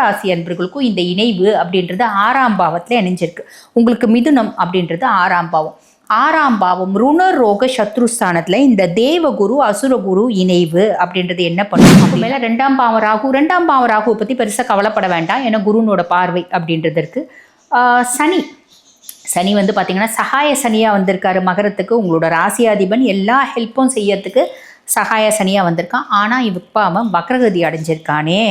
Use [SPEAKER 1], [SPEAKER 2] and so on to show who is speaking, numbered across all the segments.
[SPEAKER 1] ராசி அன்பர்களுக்கும் இந்த இணைவு அப்படின்றது ஆறாம் பாவத்தில் இணைஞ்சிருக்கு. உங்களுக்கு மிதுனம் அப்படின்றது ஆறாம் பாவம். ஆறாம் பாவம் ருணர் ரோக சத்ருஸ்தானத்தில் இந்த தேவகுரு அசுரகுரு இணைவு அப்படின்றது என்ன பண்ணும் அப்போ மேலே ரெண்டாம் பாவம் ராகு ரெண்டாம் பாவம் ராகுவை பற்றி பெருசாக கவலைப்பட வேண்டாம். ஏன்னா குருனோட பார்வை அப்படின்றது இருக்கு. ஆஹ் சனி. சனி வந்து பார்த்தீங்கன்னா சகாய சனியாக வந்திருக்காரு. மகரத்துக்கு உங்களோட ராசியாதிபன் எல்லா ஹெல்ப்பும் செய்யறதுக்கு சகாய சனியாக வந்திருக்கான். ஆனால் இப்போ அவன் வக்ரகதி அடைஞ்சிருக்கானே.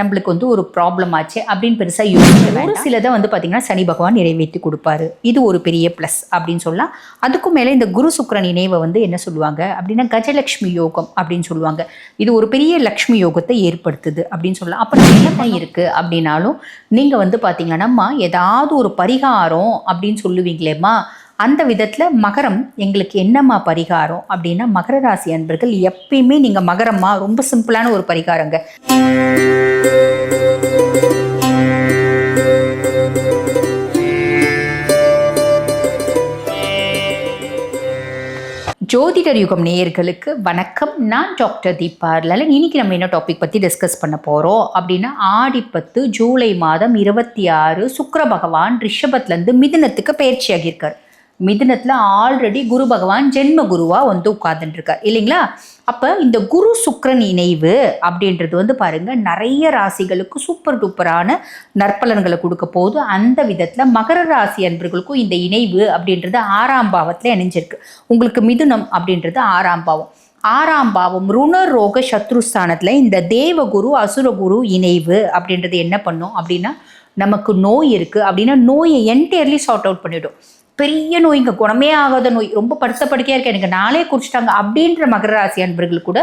[SPEAKER 1] நம்மளுக்கு வந்து ஒரு ப்ராப்ளம் ஆச்சு அப்படின்னு பெருசாக யோசிக்க ஒரு சிலதை வந்து பார்த்திங்கன்னா சனி பகவான் நிறைவேற்றி கொடுப்பாரு. இது ஒரு பெரிய ப்ளஸ் அப்படின்னு சொல்லலாம். அதுக்கும் மேலே இந்த குரு சுக்கரன் இணைவை வந்து என்ன சொல்லுவாங்க? அப்படின்னா கஜலக்ஷ்மி யோகம் அப்படின்னு சொல்லுவாங்க. இது ஒரு பெரிய லக்ஷ்மி யோகத்தை ஏற்படுத்துது அப்படின்னு சொல்லலாம். அப்போ என்ன இருக்குது அப்படின்னாலும் நீங்கள் வந்து பார்த்தீங்கன்னா ஏதாவது ஒரு பரிகாரம் அப்படின்னு சொல்லுவீங்களேம்மா அந்த விதத்தில் மகரம் எங்களுக்கு என்னம்மா பரிகாரம் அப்படின்னா மகர ராசி அன்பர்கள் எப்பயுமே நீங்கள் மகரம்மா ரொம்ப சிம்பிளான ஒரு பரிகாரங்க. ஜோதிடர் யுகம் நேயர்களுக்கு வணக்கம். நான் டாக்டர் தீபா லலன் இன்னைக்கு நம்ம என்ன டாபிக் பற்றி டிஸ்கஸ் பண்ண போகிறோம் அப்படின்னா ஆடிப்பத்து ஜூலை மாதம் இருபத்தி ஆறு சுக்கர பகவான் ரிஷபத்துலேருந்து மிதுனத்துக்கு பயிற்சியாகியிருக்கார் மிதுனத்தில் ஆல்ரெடி குரு பகவான் ஜென்ம குருவாக வந்து உட்கார்ந்துட்டுருக்கார். இல்லைங்களா? அப்போ இந்த குரு சுக்கரன் இணைவு அப்படின்றது வந்து பாருங்க நிறைய ராசிகளுக்கு சூப்பர் டூப்பரான நற்பலன்களை கொடுக்க போது அந்த விதத்தில் மகர ராசி அன்பர்களுக்கும் இந்த இணைவு அப்படின்றது ஆறாம் பாவத்தில் இணைஞ்சிருக்கு. உங்களுக்கு மிதுனம் அப்படின்றது ஆறாம் பாவம். ஆறாம் பாவம் ருணரோக சத்ருஸ்தானத்தில் இந்த தேவகுரு அசுரகுரு இணைவு அப்படின்றது என்ன பண்ணும் அப்படின்னா நமக்கு நோய் இருக்குது அப்படின்னா நோயை என்டையர்லி சார்ட் அவுட் பண்ணிவிடும் பெரிய நோய் இங்கே குணமே ஆகாத நோய் ரொம்ப படுத்த படுக்கையாக இருக்கு எனக்கு நாளே குடிச்சிட்டாங்க அப்படின்ற மகர ராசி அன்பர்கள் கூட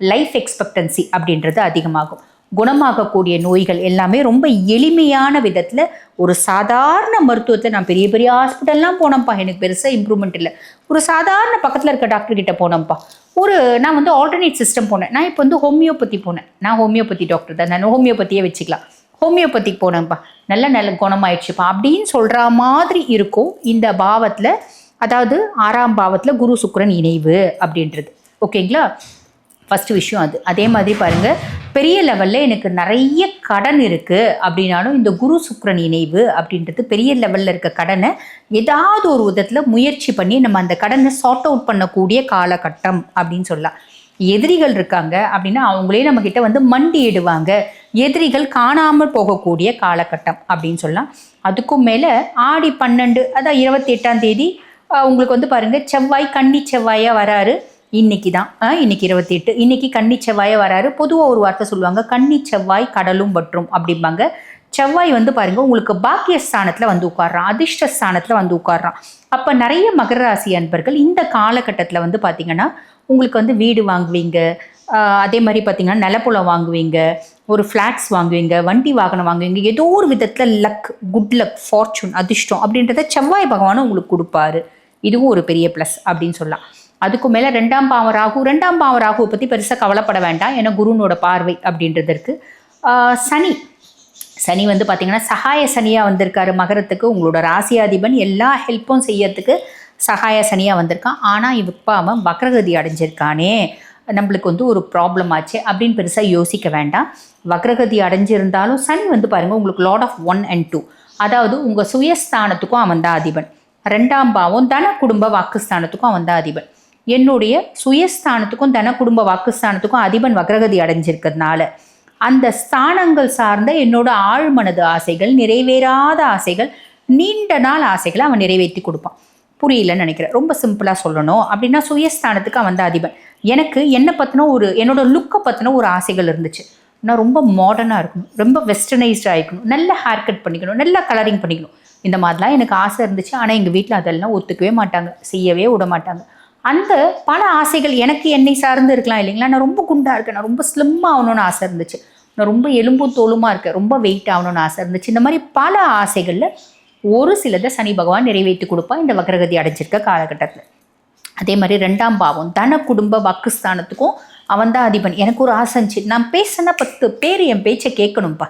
[SPEAKER 1] லைஃப் எக்ஸ்பெக்டன்சி அப்படின்றது அதிகமாகும். குணமாகக்கூடிய நோய்கள் எல்லாமே ரொம்ப எளிமையான விதத்தில் ஒரு சாதாரண மருத்துவத்தில் நான் பெரிய பெரிய ஹாஸ்பிட்டல்லாம் போனேன்ப்பா. எனக்கு பெருசாக இம்ப்ரூவ்மெண்ட் இல்லை. ஒரு சாதாரண பக்கத்தில் இருக்க டாக்டர் கிட்ட போனேன்ப்பா. ஒரு நான் வந்து ஆல்டர்னேட் சிஸ்டம் போனேன். நான் இப்போ வந்து ஹோமியோபதி போனேன். நான் ஹோமியோபதி டாக்டர் தான். நான் ஹோமியோபதியே வச்சுக்கலாம். ஹோமியோபதிக் போனேன்ப்பா. நல்ல நல்ல குணமாயிடுச்சுப்பா. அப்படின்னு சொல்கிற மாதிரி இருக்கும் இந்த பாவத்தில் அதாவது ஆறாம் பாவத்தில் குரு சுக்கரன் இணைவு அப்படின்றது. ஓகேங்களா? ஃபஸ்ட்டு விஷயம் அது. அதே மாதிரி பாருங்கள் பெரிய லெவலில் எனக்கு நிறைய கடன் இருக்குது அப்படின்னாலும் இந்த குரு சுக்ரன் இணைவு அப்படின்றது பெரிய லெவலில் இருக்க கடனை ஏதாவது ஒரு விதத்தில் முயற்சி பண்ணி நம்ம அந்த கடனை சார்ட் அவுட் பண்ணக்கூடிய காலகட்டம் அப்படின்னு சொல்லலாம். எதிரிகள் இருக்காங்க அப்படின்னா அவங்களே நம்மக்கிட்ட வந்து மண்டியிடுவாங்க. எதிரிகள் காணாமல் போகக்கூடிய காலகட்டம் அப்படின்னு சொல்லலாம். அதுக்கும் மேலே ஆடி பன்னெண்டு அதான் இருபத்தி எட்டாம் தேதி உங்களுக்கு வந்து பாருங்கள் செவ்வாய் கன்னி செவ்வாயாக வராரு. இன்னைக்கு தான். இன்னைக்கு இருபத்தி எட்டு இன்னைக்கு கன்னி செவ்வாயாக வராரு. பொதுவாக ஒரு வார்த்தை சொல்லுவாங்க கன்னி செவ்வாய் கடலும் வற்றும் அப்படிம்பாங்க. செவ்வாய் வந்து பாருங்க உங்களுக்கு பாக்கிய ஸ்தானத்தில் வந்து உட்காடுறான் அதிர்ஷ்ட ஸ்தானத்தில் வந்து உட்காடுறான் அப்போ நிறைய மகர ராசி அன்பர்கள் இந்த காலகட்டத்தில் வந்து பார்த்தீங்கன்னா உங்களுக்கு வந்து வீடு வாங்குவீங்க. அதே மாதிரி பார்த்தீங்கன்னா நிலப்புலம் வாங்குவீங்க. ஒரு ஃப்ளாட்ஸ் வாங்குவீங்க வண்டி வாகனம் வாங்குவீங்க ஏதோ ஒரு விதத்தில் லக் குட் லக் ஃபார்ச்சூன் அதிர்ஷ்டம் அப்படின்றத செவ்வாய் பகவானும் உங்களுக்கு கொடுப்பாரு. இதுவும் ஒரு பெரிய ப்ளஸ் அப்படின்னு சொல்லலாம். அதுக்கு மேலே ரெண்டாம் பாவம் ராகு ரெண்டாம் பாவம் ராகுவை பற்றி பெருசாக கவலைப்பட வேண்டாம். ஏன்னா குருனோட பார்வை அப்படின்றது இருக்குது சனி. சனி வந்து பார்த்தீங்கன்னா சகாய சனியாக வந்திருக்காரு. மகரத்துக்கு உங்களோட ராசியாதிபன் எல்லா ஹெல்ப்பும் செய்யறதுக்கு சகாய சனியாக வந்திருக்கான். ஆனால் இப்போ அவன் வக்ரகதி அடைஞ்சிருக்கானே. நம்மளுக்கு வந்து ஒரு ப்ராப்ளம் ஆச்சு அப்படின்னு பெருசாக யோசிக்க வேண்டாம். வக்ரகதி அடைஞ்சிருந்தாலும் சனி வந்து பாருங்கள் உங்களுக்கு lord of one and two அதாவது உங்கள் சுயஸ்தானத்துக்கும் அவன் தான் அதிபன். ரெண்டாம் பாவம் தன குடும்ப வாக்குஸ்தானத்துக்கும் அவன் தான் அதிபன். என்னுடைய சுயஸ்தானத்துக்கும் தன குடும்ப வாக்குஸ்தானத்துக்கும் அதிபன் வக்ரகதி அடைஞ்சிருக்கிறதுனால அந்த ஸ்தானங்கள் சார்ந்த என்னோட ஆழ்மனது ஆசைகள் நிறைவேறாத ஆசைகள் நீண்ட நாள் ஆசைகளை அவன் நிறைவேற்றி கொடுப்பான். புரியலன்னு நினைக்கிறேன். ரொம்ப சிம்பிளாக சொல்லணும். அப்படின்னா சுயஸ்தானத்துக்கு அவன் தான் அதிபன். எனக்கு என்னை பற்றின ஒரு என்னோட லுக்கை பற்றின ஒரு ஆசைகள் இருந்துச்சு. நான் ரொம்ப மாடர்னாக இருக்கணும். ரொம்ப வெஸ்டர்னைஸ்டாக இருக்கணும். நல்ல ஹேர் கட் பண்ணிக்கணும். நல்ல கலரிங் பண்ணிக்கணும். இந்த மாதிரிலாம் எனக்கு ஆசை இருந்துச்சு. ஆனால் எங்கள் வீட்டில் அதெல்லாம் ஒத்துக்கவே மாட்டாங்க. செய்யவே விட மாட்டாங்க. அந்த பல ஆசைகள் எனக்கு என்னை சார்ந்து இருக்கலாம் இல்லைங்களா? நான் ரொம்ப குண்டாக இருக்கேன். நான் ரொம்ப ஸ்லிம்மாக ஆகணும்னு ஆசை இருந்துச்சு. நான் ரொம்ப எலும்பும் தோலுமாக இருக்கேன். ரொம்ப வெயிட் ஆகணும்னு ஆசை இருந்துச்சு. இந்த மாதிரி பல ஆசைகளில் ஒரு சிலதை சனி பகவான் நிறைவேற்றி கொடுப்பா. இந்த வக்ரகதி அடைஞ்சிருக்க காலகட்டத்தில். அதே மாதிரி ரெண்டாம் பாவம் தன குடும்ப வாக்குஸ்தானத்துக்கும் அவன் தான் அதிபன். எனக்கு ஒரு ஆசை இருந்துச்சு. நான் பேசின பத்து பேர் என் பேச்சை கேட்கணும்ப்பா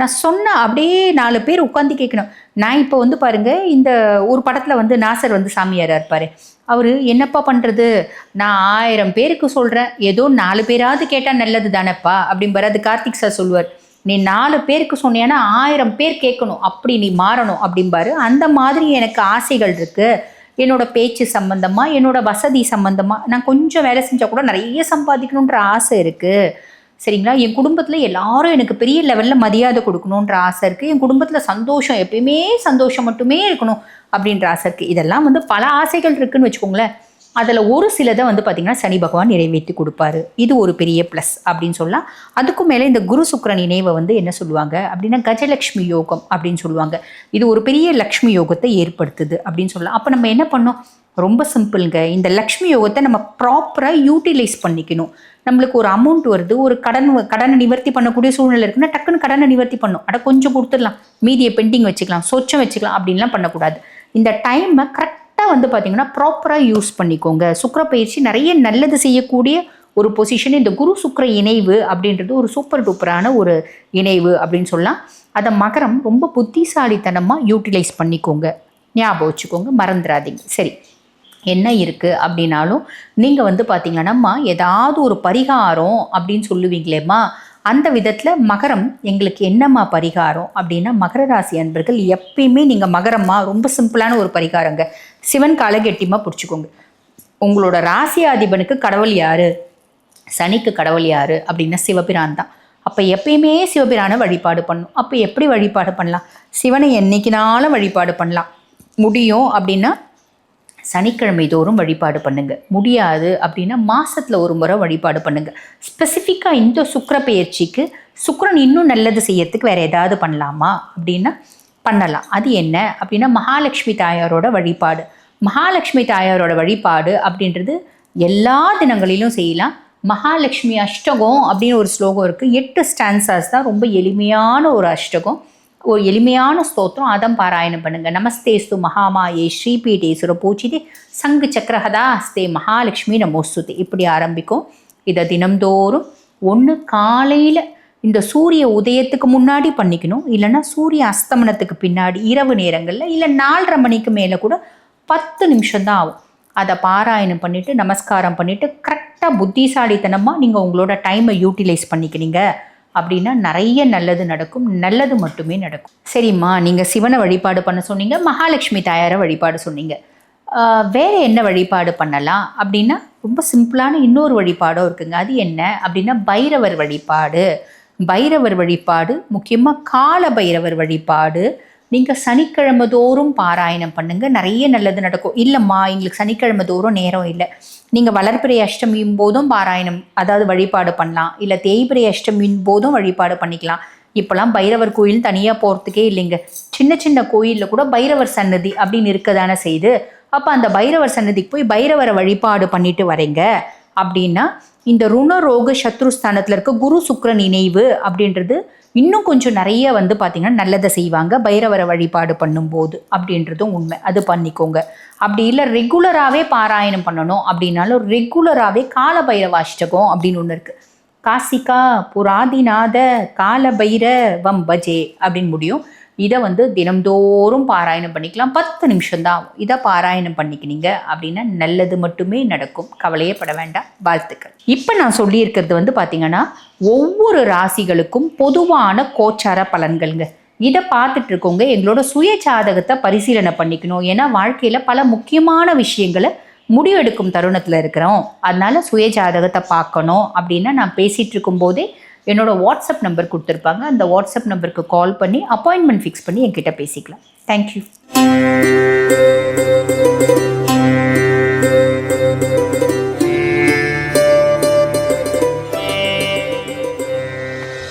[SPEAKER 1] நான் சொன்ன அப்படியே நாலு பேர் உட்காந்து கேட்கணும். நான் இப்போ வந்து பாருங்க இந்த ஒரு படத்தில் வந்து நாசர் வந்து சாமியாராக இருப்பார். அவர் என்னப்பா பண்ணுறது நான் ஆயிரம் பேருக்கு சொல்கிறேன் ஏதோ நாலு பேராவது கேட்டால் நல்லது தானேப்பா? அப்படிம்பாரு. அது கார்த்திக் சார் சொல்லுவார். நீ நாலு பேருக்கு சொன்னீங்கன்னா ஆயிரம் பேர் கேட்கணும். அப்படி நீ மாறணும் அப்படிம்பாரு. அந்த மாதிரி எனக்கு ஆசைகள் இருக்குது என்னோட பேச்சு சம்மந்தமாக என்னோட வசதி சம்மந்தமாக நான் கொஞ்சம் வேலை செஞ்சால் கூட நிறைய சம்பாதிக்கணுன்ற ஆசை இருக்குது சரிங்களா? என் குடும்பத்தில் எல்லாரும் எனக்கு பெரிய லெவலில் மரியாதை கொடுக்கணுன்ற ஆசை இருக்குது என் குடும்பத்தில் சந்தோஷம் எப்பயுமே சந்தோஷம் மட்டுமே இருக்கணும் அப்படின்ற ஆசை இருக்குது இதெல்லாம் வந்து பல ஆசைகள் இருக்குன்னு வச்சுக்கோங்களேன். அதில் ஒரு சிலதை வந்து பார்த்திங்கன்னா சனி பகவான் நிறைவேற்றி கொடுப்பாரு. இது ஒரு பெரிய ப்ளஸ் அப்படின்னு சொல்லலாம். அதுக்கும் மேலே இந்த குரு சுக்கரன் இணைவை வந்து என்ன சொல்லுவாங்க? அப்படின்னா கஜலக்ஷ்மி யோகம் அப்படின்னு சொல்லுவாங்க. இது ஒரு பெரிய லக்ஷ்மி யோகத்தை ஏற்படுத்துது அப்படின்னு சொல்லலாம். அப்போ நம்ம என்ன பண்ணோம்? ரொம்ப சிம்பிளுங்க. இந்த லக்ஷ்மி யோகத்தை நம்ம ப்ராப்பராக யூட்டிலைஸ் பண்ணிக்கணும். நம்மளுக்கு ஒரு அமௌண்ட் வருது. ஒரு கடன் கடனை நிவர்த்தி பண்ணக்கூடிய சூழ்நிலை இருக்குன்னா டக்குன்னு கடனை நிவர்த்தி பண்ணும் அட கொஞ்சம் கொடுத்துடலாம். மீதியை பெண்டிங் வச்சுக்கலாம். சொச்சம் வச்சுக்கலாம். அப்படின்லாம் பண்ணக்கூடாது. இந்த டைமை கரெக்ட் கரெக்டாக வந்து பார்த்தீங்கன்னா ப்ராப்பராக யூஸ் பண்ணிக்கோங்க. சுக்கர பயிற்சி நிறைய நல்லது செய்யக்கூடிய ஒரு பொசிஷன் இந்த குரு சுக்கர இணைவு அப்படின்றது ஒரு சூப்பர் டூப்பரான ஒரு இணைவு அப்படின்னு சொல்லலாம். அதை மகரம் ரொம்ப புத்திசாலித்தனமாக யூட்டிலைஸ் பண்ணிக்கோங்க. ஞாபகம் வச்சுக்கோங்க மறந்துடாதீங்க. சரி என்ன இருக்குது அப்படின்னாலும் நீங்கள் வந்து பார்த்தீங்கன்னாம்மா ஏதாவது ஒரு பரிகாரம் அப்படின்னு சொல்லுவீங்களேம்மா. அந்த விதத்தில் மகரம் எங்களுக்கு என்னம்மா பரிகாரம் அப்படின்னா மகர ராசி அன்பர்கள் எப்பயுமே நீங்கள் மகரம்மா ரொம்ப சிம்பிளான ஒரு பரிகாரங்க. சிவன் காலை கெட்டியமாக பிடிச்சிக்கோங்க. உங்களோட ராசியாதிபனுக்கு கடவுள் யார்? சனிக்கு கடவுள் யார்? அப்படின்னா சிவபிரான் தான். அப்போ எப்பயுமே சிவபிரானை வழிபாடு பண்ணணும். அப்போ எப்படி வழிபாடு பண்ணலாம்? சிவனை என்னைக்குனாலும் வழிபாடு பண்ணலாம். முடியும் அப்படின்னா சனிக்கிழமை தோறும் வழிபாடு பண்ணுங்க. முடியாது அப்படின்னா மாசத்துல ஒரு முறை வழிபாடு பண்ணுங்க. ஸ்பெசிஃபிக்காக இந்த சுக்கர பயிற்சிக்கு சுக்கரன் இன்னும் நல்லது செய்யறதுக்கு வேற ஏதாவது பண்ணலாமா? அப்படின்னா பண்ணலாம். அது என்ன? அப்படின்னா மகாலட்சுமி தாயாரோட வழிபாடு. மகாலட்சுமி தாயாரோட வழிபாடு அப்படின்றது எல்லா தினங்களிலும் செய்யலாம். மகாலட்சுமி அஷ்டகம் அப்படின்னு ஒரு ஸ்லோகம் இருக்குது எட்டு ஸ்டான்சாஸ் தான் ரொம்ப எளிமையான ஒரு அஷ்டகம். ஒரு எளிமையான ஸ்தோத்திரம். அதம் பாராயணம் பண்ணுங்கள் நமஸ்தேஸ்து மகாமாயே ஸ்ரீபீடேஸ்வர பூச்சிதே சங்கு சக்கரஹதா அஸ்தே மகாலட்சுமி நமோஸ்துதி. இப்படி ஆரம்பிக்கும். இதை தினம்தோறும் ஒன்று காலையில் இந்த சூரிய உதயத்துக்கு முன்னாடி பண்ணிக்கணும். இல்லைன்னா சூரிய அஸ்தமனத்துக்கு பின்னாடி இரவு நேரங்களில் இல்லை நாலரை மணிக்கு மேலே கூட பத்து நிமிஷம் தான் ஆகும். அதை பாராயணம் பண்ணிவிட்டு நமஸ்காரம் பண்ணிவிட்டு கரெக்டாக புத்திசாலித்தனமாக நீங்கள் உங்களோட டைமை யூட்டிலைஸ் பண்ணிக்கிறீங்க. அப்படின்னா நிறைய நல்லது நடக்கும். நல்லது மட்டுமே நடக்கும். சரிம்மா நீங்கள் சிவனை வழிபாடு பண்ண சொன்னீங்க மகாலட்சுமி தாயாரை வழிபாடு சொன்னீங்க. வேறு வேற என்ன வழிபாடு பண்ணலாம்? அப்படின்னா ரொம்ப சிம்பிளான இன்னொரு வழிபாடும் இருக்குங்க. அது என்ன? அப்படின்னா பைரவர் வழிபாடு. பைரவர் வழிபாடு முக்கியமாக கால பைரவர் வழிபாடு. நீங்கள் சனிக்கிழமை தோறும் பாராயணம் பண்ணுங்க. நிறைய நல்லது நடக்கும். இல்லைம்மா எங்களுக்கு சனிக்கிழமை தோறும் நேரம் இல்லை. நீங்கள் வளர்ப்பிறை அஷ்டமியும் போதும் பாராயணம் அதாவது வழிபாடு பண்ணலாம். இல்லை தேய்பிறை அஷ்டமியின் போதும் வழிபாடு பண்ணிக்கலாம். இப்போலாம் பைரவர் கோயில் தனியாக போகிறதுக்கே இல்லைங்க. சின்ன சின்ன கோயிலில் கூட பைரவர் சன்னதி அப்படின்னு இருக்க தானே செய்து அப்போ அந்த பைரவர் சன்னதிக்கு போய் பைரவரை வழிபாடு பண்ணிட்டு வரீங்க. அப்படின்னா இந்த ருண ரோக சத்ருஸ்தானத்தில் இருக்க குரு சுக்ரன் இணைவு அப்படின்றது இன்னும் கொஞ்சம் நிறைய வந்து பார்த்திங்கன்னா நல்லதை செய்வாங்க. பைரவரை வழிபாடு பண்ணும்போது அப்படின்றதும் உண்மை. அது பண்ணிக்கோங்க. அப்படி இல்லை ரெகுலராகவே பாராயணம் பண்ணணும் அப்படின்னாலும் ரெகுலராகவே கால பைரவாசிட்டகம் அப்படின்னு ஒன்று இருக்குது காசிகா புராதிநாத கால பைரவம் பஜே அப்படின்னு முடியும். இதை வந்து தினம்தோறும் பாராயணம் பண்ணிக்கலாம். பத்து நிமிஷம் தான் இதை பாராயணம் பண்ணிக்கினீங்க அப்படின்னா நல்லது மட்டுமே நடக்கும். கவலையே பட வேண்டாம். வாழ்த்துக்கள். இப்போ நான் சொல்லியிருக்கிறது வந்து பார்த்தீங்கன்னா ஒவ்வொரு ராசிகளுக்கும் பொதுவான கோச்சார பலன்கள்ங்க. இதை பார்த்துட்டு இருக்கவங்க எங்களோட சுய ஜாதகத்தை பரிசீலனை பண்ணிக்கணும். ஏன்னா வாழ்க்கையில் பல முக்கியமான விஷயங்களை முடிவெடுக்கும் தருணத்தில் இருக்கிறோம். அதனால சுய ஜாதகத்தை பார்க்கணும் அப்படின்னா நான் பேசிகிட்டு இருக்கும்போதே என்னோட வாட்ஸ்அப் நம்பர் கொடுத்துருப்பாங்க. அந்த வாட்ஸ்அப் நம்பருக்கு கால் பண்ணி அப்பாயின்மெண்ட் ஃபிக்ஸ் பண்ணி என்கிட்ட பேசிக்கலாம். தேங்க்யூ